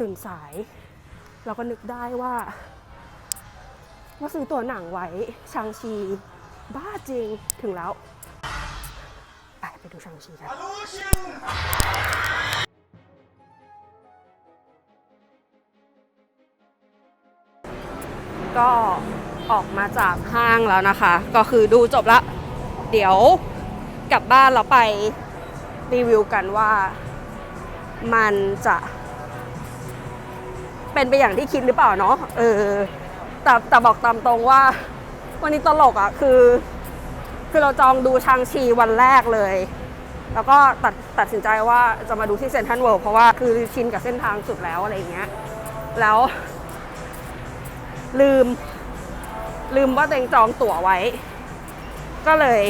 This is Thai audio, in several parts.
ตื่นสาย เราก็นึกได้ว่าว่าซื้อตัวหนังไว้ชางชี บ้าจริงถึงแล้ว ไปไปดูชางชีกันก็ออกมาจากห้างแล้วนะคะ ก็คือดูจบละ เดี๋ยวกลับบ้านเราไปรีวิวกันว่ามันจะ เป็นไปอย่างที่คิดหรือเปล่าเนาะเออแต่แต่บอกตามตรงว่า วันนี้ตลกอะ่ะคือ คือเราจองดูชางชีวันแรกเลย แล้วก็ตัดตัดสินใจว่าจะมาดูที่เซนทรัลเวิลด์เพราะว่าคือชินกับเส้นทางสุดแล้วอะไรอย่างเงี้ย แล้ว ลืม ลืมว่าตัวเองจองตั๋วไว้ ก็เลย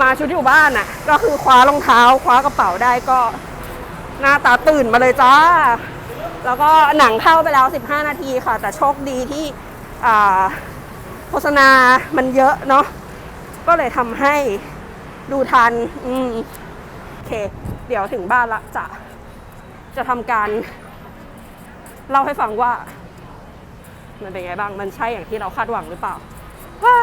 มาชุดที่อยู่บ้านน่ะ ก็คือคว้ารองเท้า คว้ากระเป๋าได้ก็ หน้าตาตื่นมาเลยจ้า แล้วก็หนังเข้าไปแล้ว 15 นาทีค่ะ แต่โชคดีที่โฆษณามันเยอะเนาะก็เลยทำให้ดูทัน อืมโอเค เดี๋ยวถึงบ้านละจะ จะทำการเล่าให้ฟังว่า มันเป็นไงบ้าง มันใช่อย่างที่เราคาดหวังหรือเปล่าา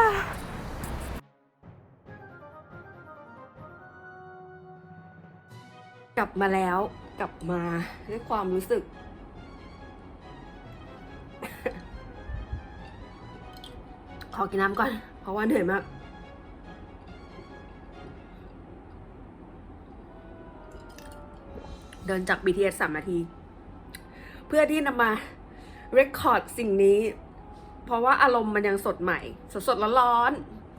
กลับมาแล้วกลับมาด้วยความรู้สึก ขอกินน้ำก่อน เพราะว่าเหนื่อยมาก เดินจาก BTS สามนาที เพื่อที่นำมาเรคคอร์ดสิ่งนี้ เพราะว่าอารมณ์มันยังสดใหม่ สดสดร้อน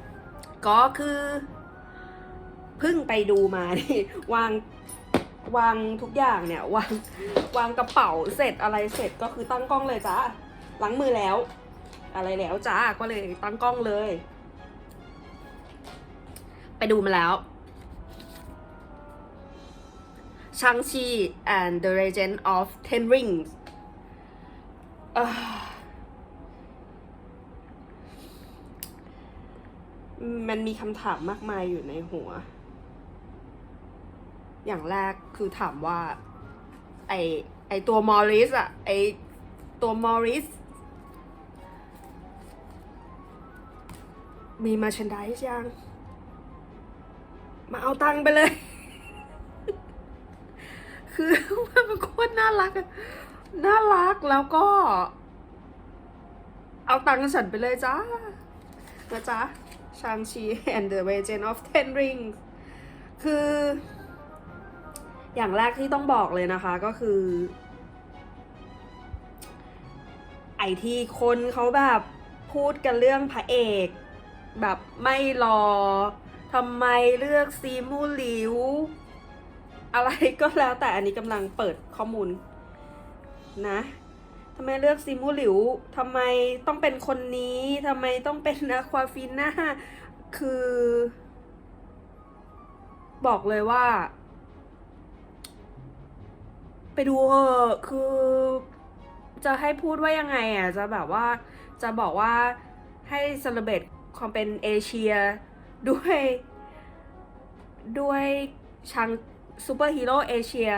ๆ ก็คือเพิ่งไปดูมานี่วางวางทุกอย่างเนี่ยวางวางกระเป๋าเสร็จอะไรเสร็จก็คือตั้งกล้องเลยจ้า ล้างมือแล้ว อะไรแล้วจ้าก็เลยตั้งกล้องเลย ไปดูมาแล้ว Shang-Chi and the Legend of Ten Rings อ่อมันมีคำถามมากมายอยู่ในหัว อย่างแรกคือถามว่า ไอไอตัวมอริสอะไอตัวมอริส มีมาชันไดส์ยัง มาเอาตังค์ไปเลย คือมันโคตรน่ารักอะน่ารักแล้วก็ เอาตังค์ฉันไปเลยจ้านะจ๊ะชางชี and the Legend of Ten Rings คือ อย่างแรกที่ต้องบอกเลยนะคะก็คือ ไอที่คนเขาแบบพูดกันเรื่องพระเอก แบบไม่รอทำไมเลือกซีมูหลิว อะไรก็แล้วแต่อันนี้กำลังเปิดข้อมูลนะทำไมเลือกซีมูหลิวทำไมต้องเป็นคนนี้ทำไมต้องเป็นนะควาฟิน่าคือ บอกเลยว่า ไปดูเถอคือ จะให้พูดว่ายังไงอะ จะแบบว่า จะบอกว่าให้เซเลบต ความเป็นเอเชีย ด้วย ด้วยชางซูเปอร์ฮีโร่เอเชีย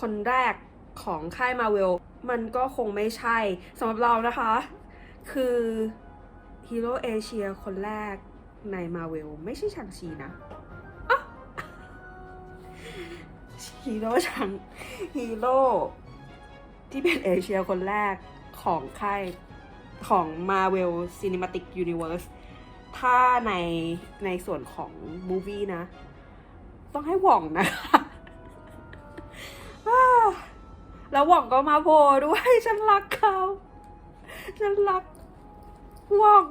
คนแรกของค่ายมาเวลมันก็คงไม่ใช่สำหรับเรานะคะ คือฮีโร่เอเชียคนแรกในมาเวลไม่ใช่ชางชีนะฮีโร่ชางฮีโร่ที่เป็นเอเชียคนแรกของค่ายของ Marvel Cinematic Universe ถ้าในในส่วนของมูวี่นะ ต้องให้หว่องนะแล้วหว่องก็มาโผล่ด้วยฉันรักเขา ฉันรักหว่อง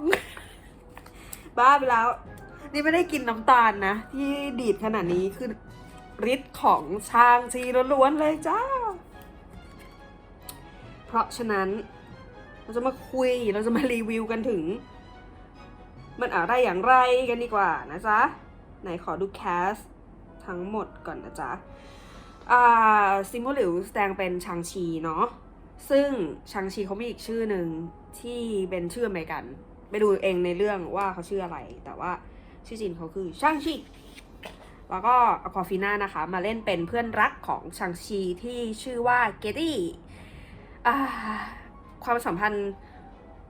บ้าไปแล้ว นี่ไม่ได้กินน้ำตาลนะ ที่ดีดขนาดนี้คือฤทธิ์ของชางชีล้วนๆเลยจ้า เพราะฉะนั้นเราจะมาคุยเราจะมารีวิวกันถึง มันอะไรอย่างไรกันดีกว่านะจ๊ะ ไหนขอดูแคสทั้งหมดก่อนนะจ๊ะ อ่าซิมโบหลิวแสดงเป็นชางชีเนาะ ซึ่งชางชีเขามีอีกชื่อหนึ่งที่เป็นชื่ออเมริกัน ไปดูเองในเรื่องว่าเขาชื่ออะไร แต่ว่าชื่อจริงเขาคือชางชีแล้วก็อควฟิน่านะคะ มาเล่นเป็นเพื่อนรักของชางชีที่ชื่อว่าเกตี้ความสัมพันธ์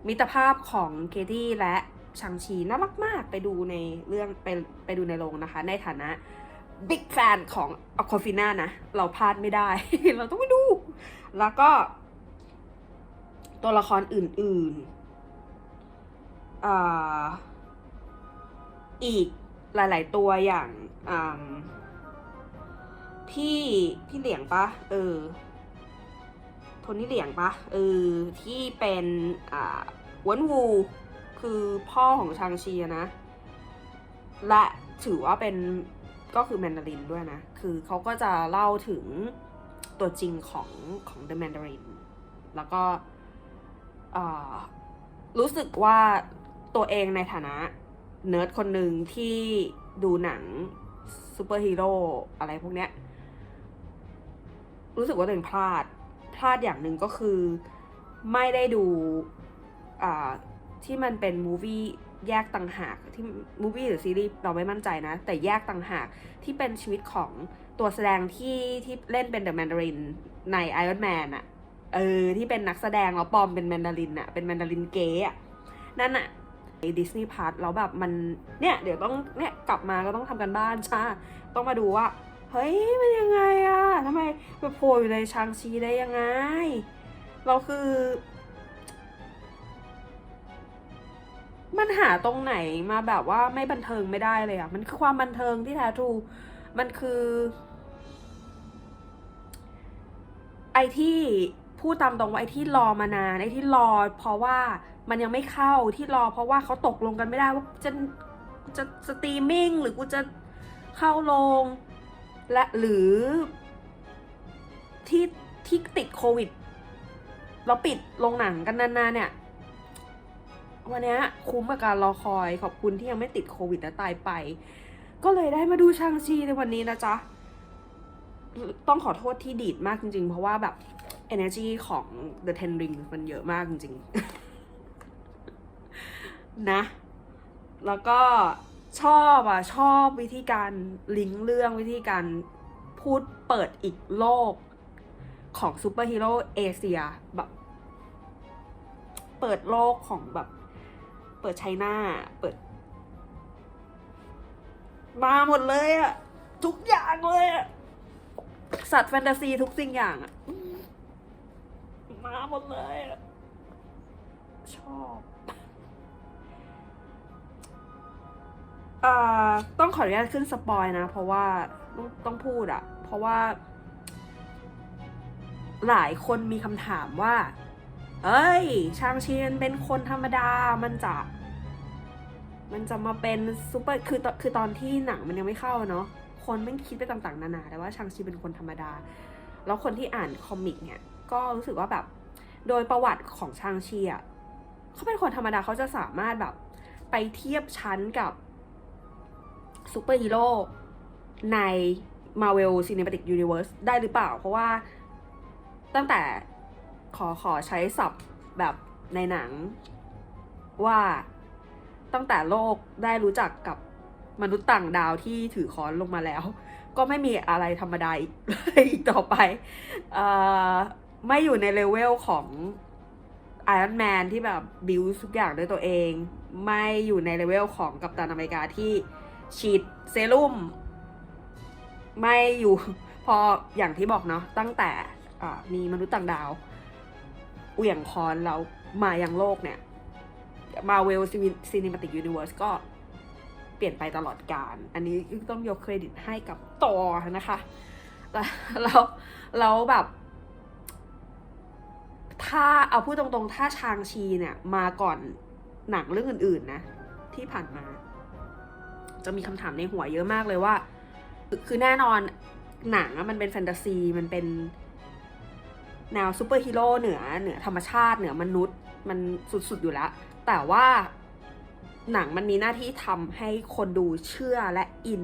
มิตรภาพของเคที่และ ชังชีน่ารักมากไปดูในเรื่องไปไปดูในโรงนะคะ ในฐานะบิ๊กแฟนของอควาฟิน่านะ เราพลาดไม่ได้ เราต้องไปดู แล้วก็ ตัวละครอื่นๆอ่าอีกหลายๆตัวอย่างพี่พี่เหลียงปะเออโทนี่เหลียงปะเออที่เป็นอ่าวนวู คือพ่อของชางชีนะ และถือว่าเป็นก็คือแมนดารินด้วยนะ คือเขาก็จะเล่าถึงตัวจริงของของ The Mandarin แล้วก็รู้สึกว่าตัวเองในฐานะเนิร์ดคนหนึ่งที่ดูหนังซูเปอร์ฮีโร่อะไรพวกเนี้ย รู้สึกว่าตัวเองพลาด พลาดอย่างหนึ่งก็คือไม่ได้ดูอ่า ที่มันเป็นมูวี่แยกต่างหากที่มูวี่หรือซีรีส์เราไม่มั่นใจนะ แต่แยกต่างหากที่เป็นชีวิตของตัวแสดงที่ที่เล่นเป็นเดอะแมนดารินใน Iron Man อะเออ ที่เป็นนักแสดงแล้วปลอมเป็นแมนดารินอะเป็นแมนดารินเก๋อะนั่นอะดิสนีย์พาร์ทแล้วแบบมันเนี่ย เดี๋ยวต้องเนี่ยกลับมาก็ต้องทำกันบ้านใช่ต้องมาดูว่า เฮ้ย มันยังไงอะทำไมไปโผล่อยู่ในชางชีได้ยังไง เราคือ มันหาตรงไหนมาแบบว่าไม่บันเทิงไม่ได้เลยอะมันคือความบันเทิงที่แท้ทรูมันคือ ไอที่พูดตามตรงว่าไอที่รอมานานไอที่รอ เพราะว่ามันยังไม่เข้าที่รอ เพราะว่าเขาตกลงกันไม่ได้ว่าจะจะสตรีมมิ่งหรือกูจะเข้าลง และหรือที่ที่ติดโควิด เราปิดโรงหนังกันนานๆเนี่ย วันนี้คุ้มกับการรอคอยขอบคุณที่ยังไม่ติดโควิดและตายไป ก็เลยได้มาดูชางชีในวันนี้นะจ๊ะ ต้องขอโทษที่ดีดมากจริง ๆ เพราะว่าแบบ energy ของ The Ten Rings มันเยอะมากจริง ๆ นะ แล้วก็ชอบอะ ชอบวิธีการลิงก์เรื่องวิธีการพูดเปิดอีกโลกของซูเปอร์ฮีโร่เอเชียแบบ เปิดโลกของแบบ เปิดไชน่าเปิด มาหมดเลยอะทุกอย่างเลยอะสัตว์แฟนตาซีทุกสิ่งอย่างอะมาหมดเลยอะชอบอ่าต้องขออนุญาตขึ้นสปอยนะ เพราะว่าต้องต้องพูดอะเพราะว่า หลายคนมีคำถามว่า เอ้ย ชางชีมันเป็นคนธรรมดา มันจะ มันจะมาเป็นซูเปอร์ คือตคือตอนที่หนังมันยังไม่เข้าเนาะ คนไม่คิดไปต่างๆ นานาแต่ว่าชางชีเป็นคนธรรมดา แล้วคนที่อ่านคอมิกเนี่ย ก็รู้สึกว่าแบบ โดยประวัติของชางชีอะเขาเป็นคนธรรมดาเขาจะสามารถแบบ ไปเทียบชั้นกับซูเปอร์ฮีโร่ใน Marvel Cinematic Universe ได้หรือเปล่า เพราะว่าตั้งแต่ ขอขอใช้ศัพท์แบบในหนังว่าตั้งแต่โลกได้รู้จักกับมนุษย์ต่างดาวที่ถือค้อนลงมาแล้ว ก็ไม่มีอะไรธรรมดาอีกต่อไปอไม่อยู่ในเลเวลของไอรอนแมนที่แบบบิวทุกอย่างด้วยตัวเอง ไม่อยู่ในเลเวลของกัปตันอเมริกาที่ฉีดเซรุ่ม ไม่อยู่พออย่างที่บอกเนาะตั้งแต่มีมนุษย์ต่างดาว เหวี่ยงคอนแล้วมายังโลกเนี่ยมาเวลซีนิมาติกยูนิเวอร์สก็เปลี่ยนไปตลอดกาลอันนี้ต้องยกเครดิตให้กับต่อนะคะแล้วแล้วแบบถ้าเอาพูดตรงๆ ถ้าชางชีเนี่ย มาก่อนหนังเรื่องอื่น ๆ นะ ที่ผ่านมา จะมีคำถามในหัวเยอะมากเลยว่า คือแน่นอนหนังมันเป็นแฟนตาซี มันเป็น แนวซูเปอร์ฮีโร่เหนือเหนือธรรมชาติเหนือมนุษย์มันสุดๆอยู่แล้ว แต่ว่าหนังมันมีหน้าที่ทำให้คนดูเชื่อและอิน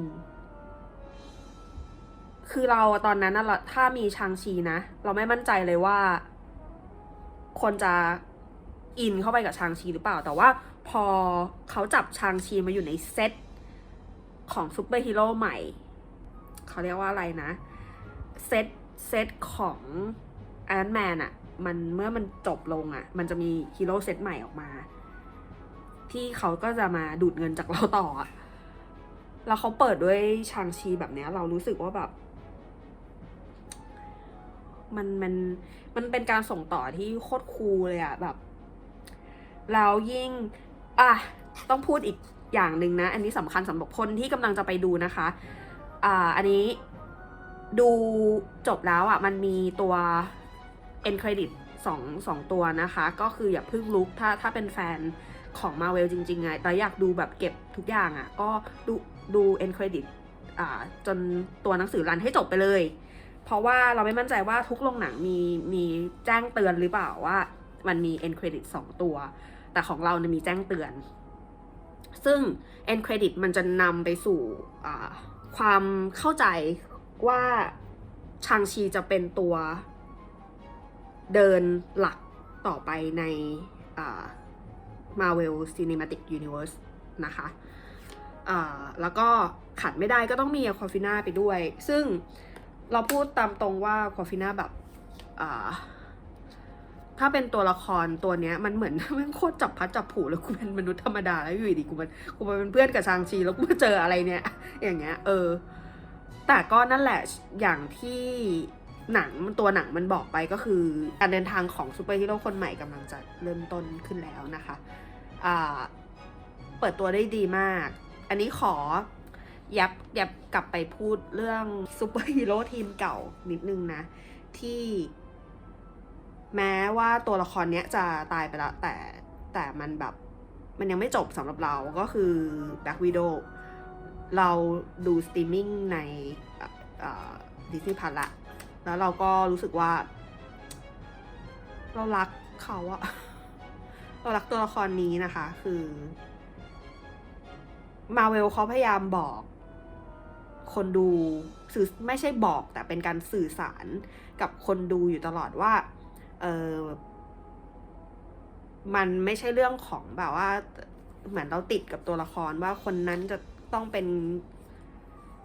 คือเราตอนนั้นนะเราถ้ามีชางชีนะ เราไม่มั่นใจเลยว่า คนจะอินเข้าไปกับชางชีหรือเปล่า แต่ว่าพอเขาจับชางชีมาอยู่ในเซตของซูเปอร์ฮีโร่ใหม่ เขาเรียกว่าอะไรนะ เซตเซตของ ไอรอนแมนอะมันเมื่อมันจบลงอะ่ะมันจะมีฮีโร่เซตใหม่ออกมา ที่เขาก็จะมาดูดเงินจากเราต่ออะแล้วเขาเปิดด้วยชางชีแบบเนี้ย เรารู้สึกว่าแบบ มันมันมันเป็นการส่งต่อที่โคตรคูลเลยอะแบบแล้วยิ่ง อะ ต้องพูดอีกอย่างหนึ่งนะ อันนี้สำคัญสำหรับคนที่กำลังจะไปดูนะคะ อ่า อันนี้ดูจบแล้วอะ มันมีตัว end credit สองสองตัวนะคะ ก็คืออย่าเพิ่งลุกถ้าถ้าเป็นแฟนของ Marvel จริงๆไงแต่อยากดูแบบเก็บทุกอย่างอะ ก็ดูดู end credit อ่าจนตัวหนังสือรันให้จบไปเลย เพราะว่าเราไม่มั่นใจว่าทุกโรงหนังมีมีแจ้งเตือนหรือเปล่าว่ามันมี end credit สองตัว แต่ของเราเนี่ยมีแจ้งเตือน ซึ่ง end credit มันจะนำไปสู่อ่าความเข้าใจว่าชางชีจะเป็นตัว เดินหลักต่อไปในอ่า Marvel Cinematic Universe นะคะแล้วก็ขัดไม่ได้ก็ต้องมีคอฟิน่าไปด้วย ซึ่งเราพูดตามตรงว่าคอฟิน่าแบบถ้าเป็นตัวละครตัวเนี้ยมันเหมือนมันโคตรจับพัดจับผูแล้วกูเป็นมนุษย์ธรรมดาแล้วอยู่ดีกูมันกูมาเป็นเพื่อนกับชางชีแล้วกูมาเจออะไรเนี่ย อย่างเงี้ยเออ แต่ก็นั่นแหละอย่างที่ หนังตัวหนังมันบอกไปก็คือการเดินทางของซูเปอร์ฮีโร่คนใหม่กำลังจะเริ่มต้นขึ้นแล้วนะคะเปิดตัวได้ดีมาก อันนี้ขอยับยับกลับไปพูดเรื่องซูเปอร์ฮีโร่ทีมเก่านิดนึงนะ ที่แม้ว่าตัวละครเนี้ยจะตายไปแล้ว แต่แต่มันแบบมันยังไม่จบสำหรับเราก็คือ Black Widow เราดูสตรีมมิ่งในดิสนีย์พัทละ แล้วเราก็รู้สึกว่า เรารักเขาอะเรารักตัวละครนี้นะคะ คือมาเวลเขาพยายามบอก คนดูสื่อไม่ใช่บอก แต่เป็นการสื่อสารกับคนดูอยู่ตลอดว่า เออมันไม่ใช่เรื่องของแบบว่า เหมือนเราติดกับตัวละครว่าคนนั้นจะต้องเป็น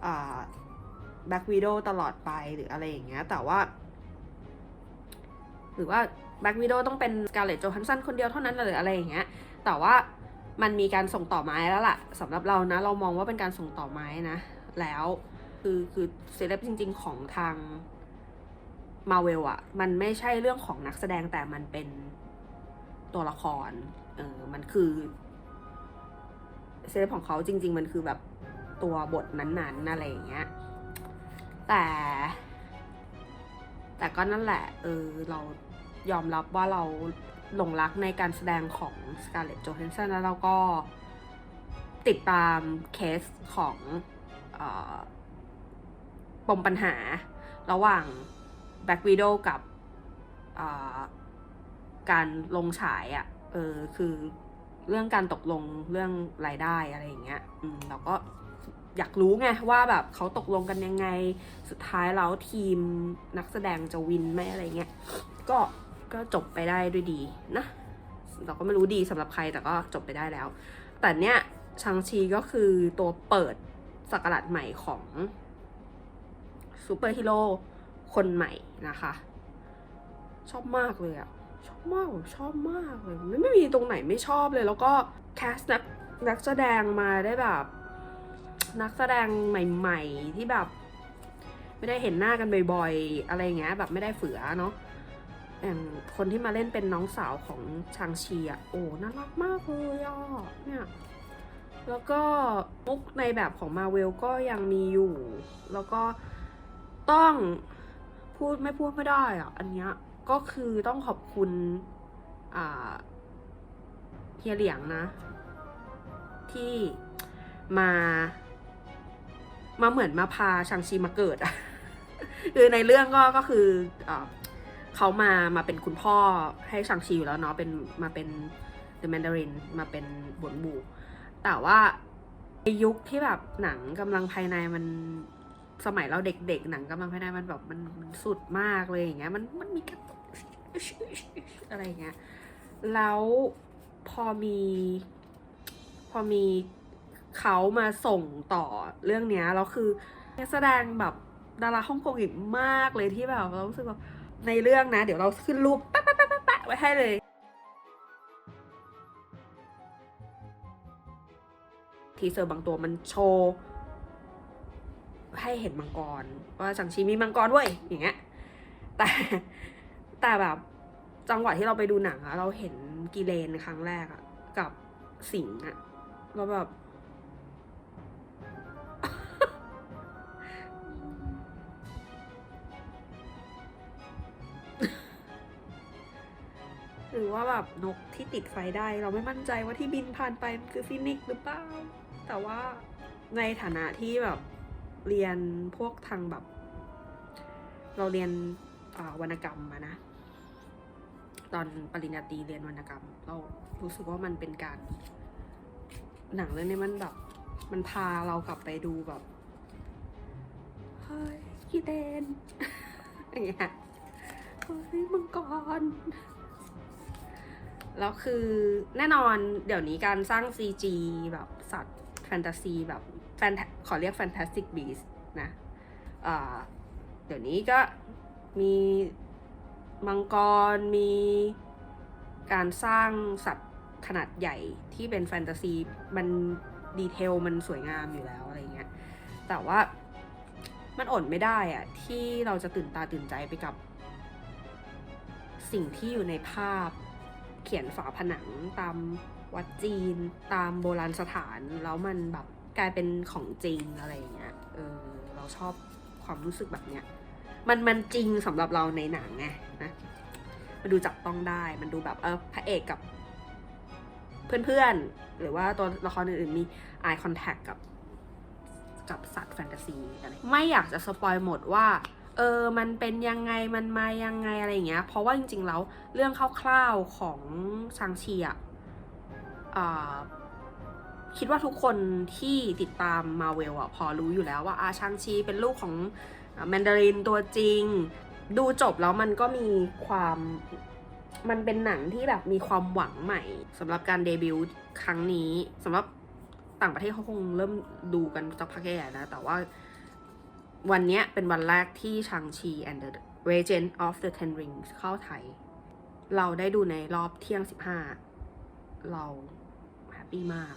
อ่า แบ็กวีดตลอดไปหรืออะไรอย่างเงี้ยแต่ว่า หรือว่าแบ็กวีดต้องเป็นสกาเลตโจฮันสันคนเดียวเท่านั้นหรืออะไรอย่างเงี้ยแต่ว่ามันมีการส่งต่อไม้แล้วล่ะสำหรับเรานะ เรามองว่าเป็นการส่งต่อไม้นะ แล้วคือคือเซเลบจริง ๆ ของทางมาเวลอะมันไม่ใช่เรื่องของนักแสดงแต่มันเป็นตัวละคร เออ มันคือเซเลบของเขาจริง ๆ มันคือแบบตัวบทนั้นๆอะไรอย่างเงี้ย แต่ แต่ก็นั่นแหละ เออ เรายอมรับว่าเราหลงรักในการแสดงของ Scarlett Johansson แล้วเราก็ติดตามเคสของออปมปัญหา ระหว่าง Black Widow กับการลงฉายอะ่ะ เออ คือเรื่องการตกลงเรื่องรายได้อะไรอย่างเงี้ย อืม เราก็ อยากรู้ไงว่าแบบเขาตกลงกันยังไง สุดท้ายแล้วทีมนักแสดงจะวินไหมอะไรเงี้ย ก็ก็จบไปได้ด้วยดีนะเราก็ไม่รู้ดีสำหรับใครแต่ก็จบไปได้แล้ว แต่เนี้ยชางชีก็คือตัวเปิดสกราชใหม่ของซูเปอร์ฮีโร่คนใหม่นะคะ ชอบมากเลยอะชอบมากชอบมากเลยไม่ไม่มีตรงไหนไม่ชอบเลย แล้วก็แคสนักนักแสดงมาได้แบบ นักแสดงใหม่ ๆ ที่แบบ ไม่ได้เห็นหน้ากันบ่อยๆ อะไรเงี้ย แบบไม่ได้เฝือเนาะอย่างคนที่มาเล่นเป็นน้องสาวของชางชีอะโอ้น่ารักมากเลยอะเนี่ยแล้วก็มุกในแบบของมาเวลก็ยังมีอยู่ แล้วก็ต้องพูดไม่พูดไม่ได้อะ อันเนี้ยก็คือต้องขอบคุณอ่าเฮียเหลียงนะ ที่มา มาเหมือนมาพาชางชีมาเกิดอะคือในเรื่องก็ก็คือเอ่อเขามามาเป็นคุณพ่อให้ชางชีอยู่แล้วเนาะเป็นมาเป็น The Mandarin มาเป็นบนบูแต่ว่าในยุคที่แบบหนังกำลังภายในมันสมัยเราเด็กๆ หนังกำลังภายในมันแบบมันสุดมากเลยอย่างเงี้ยมันมันมีการอะไรอย่างเงี้ยแล้วพอมีพอมี เขามาส่งต่อเรื่องเนี้ยแล้วคือนักแสดงแบบดาราฮ่องกงอีกมากเลยที่แบบเรารู้สึกว่าในเรื่องนะ เดี๋ยวเราขึ้นรูปแปะแปะแปะแปะปะไว้ให้เลย ทีเซอร์บางตัวมันโชว์ ให้เห็นมังกร ว่าจังชีมีมังกรเว้ยอย่างเงี้ยแต่แต่แบบจังหวะที่เราไปดูหนังอะเราเห็นกีเลนครั้งแรกอะกับสิงห์อะเราแบบ ว่าแบบนกที่ติดไฟได้ เราไม่มั่นใจว่าที่บินผ่านไปมันคือฟินิกซ์หรือเปล่า แต่ว่าในฐานะที่แบบเรียนพวกทางแบบ เราเรียนวรรณกรรมมานะ ตอนปริญญาตรีเรียนวรรณกรรม เรารู้สึกว่ามันเป็นการ หนังเรื่องนี้มันแบบ มันพาเรากลับไปดูแบบเฮ้ยกีเดนอย่างเงี้ยเฮ้ยมังกร แล้วคือแน่นอนเดี๋ยวนี้การสร้าง CG แบบสัตว์แฟนตาซีแบบแฟนขอเรียกแฟนตาสติกบีสนะเดี๋ยวนี้ก็มีมังกรมีการสร้างสัตว์ขนาดใหญ่ที่เป็นแฟนตาซีมันดีเทลมันสวยงามอยู่แล้วอะไรเงี้ย แต่ว่ามันอดไม่ได้อะที่เราจะตื่นตาตื่นใจไปกับสิ่งที่อยู่ในภาพ เขียนฝาผนังตามวัดจีน ตามโบราณสถาน แล้วมันแบบกลายเป็นของจริงอะไรอย่างเงี้ย เออ เราชอบความรู้สึกแบบเนี้ย มันมันจริงสำหรับเราในหนังไงนะ มันดูจับต้องได้ มันดูแบบเออพระเอกกับ เพื่อนๆ หรือว่าตัวละครอื่นๆ มี eye contact กับกับสัตว์แฟนตาซีอะไร ไม่อยากจะสปอยหมดว่า เออมันเป็นยังไงมันมายังไงอะไรอย่างเงี้ย เพราะว่าจริงๆแล้วเรื่องคร่าวๆของชางชีอะคิดว่าทุกคนที่ติดตามมาเวลอะพอรู้อยู่แล้วว่าอาชางชีเป็นลูกของแมนดารินตัวจริง ดูจบแล้วมันก็มีความมันเป็นหนังที่แบบมีความหวังใหม่สำหรับการเดบิวต์ครั้งนี้สำหรับต่างประเทศเขาคงเริ่มดูกันสักพักใหญ่นะ แต่ว่า วันนี้เป็นวันแรกที่ชางชี and the Regent of the Ten Rings เข้าไทย เราได้ดูในรอบเที่ยง 15 เราแฮปปี้มาก